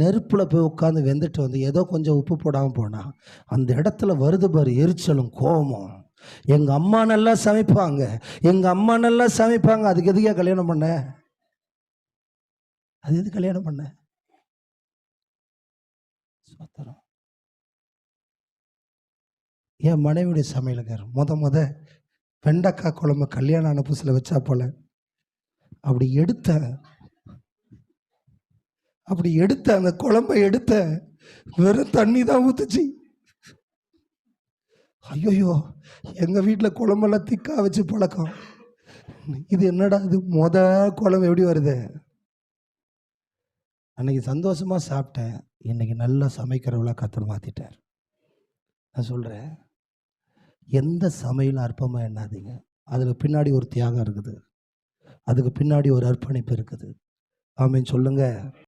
நெருப்பில் போய் உட்காந்து வெந்துட்டு வந்து ஏதோ கொஞ்சம் உப்பு போடாமல் போனால் அந்த இடத்துல வருது பாரு எரிச்சலும் கோபமும். எங்கள் அம்மா நல்லா சமைப்பாங்க. எங்கள் அம்மா நல்லா சமைப்பாங்க. அதுக்கு எதுக்கே கல்யாணம் பண்ண? அது எது கல்யாணம் பண்ண? சோத்திரம் என் மனைவியுடைய சமையலுக்கார் முத முத வெண்டைக்காய் குழம்பு கல்யாணம் ஆன புதுசில் வச்சா போல. அப்படி எடுத்த அப்படி எடுத்த அந்த குழம்பை எடுத்த வெறும் தண்ணி தான் ஊத்துச்சு. ஐயோயோ எங்கள் வீட்டில் குழம்பெல்லாம் திக்கா வச்சு பழக்கம். இது என்னடா இது? மொத குழம்பு எப்படி வருது? அன்னைக்கு சந்தோஷமா சாப்பிட்டேன். இன்னைக்கு நல்லா சமைக்கிறவளாக கத்தர் மாத்திட்டார். நான் சொல்கிறேன் எந்த சமையலும் அற்பமாக எண்ணாதீங்க. அதில் பின்னாடி ஒரு தியாகம் இருக்குது. அதுக்கு பின்னாடி ஒரு அர்ப்பணிப்பு இருக்குது. ஆமீன். சொல்லுங்கள்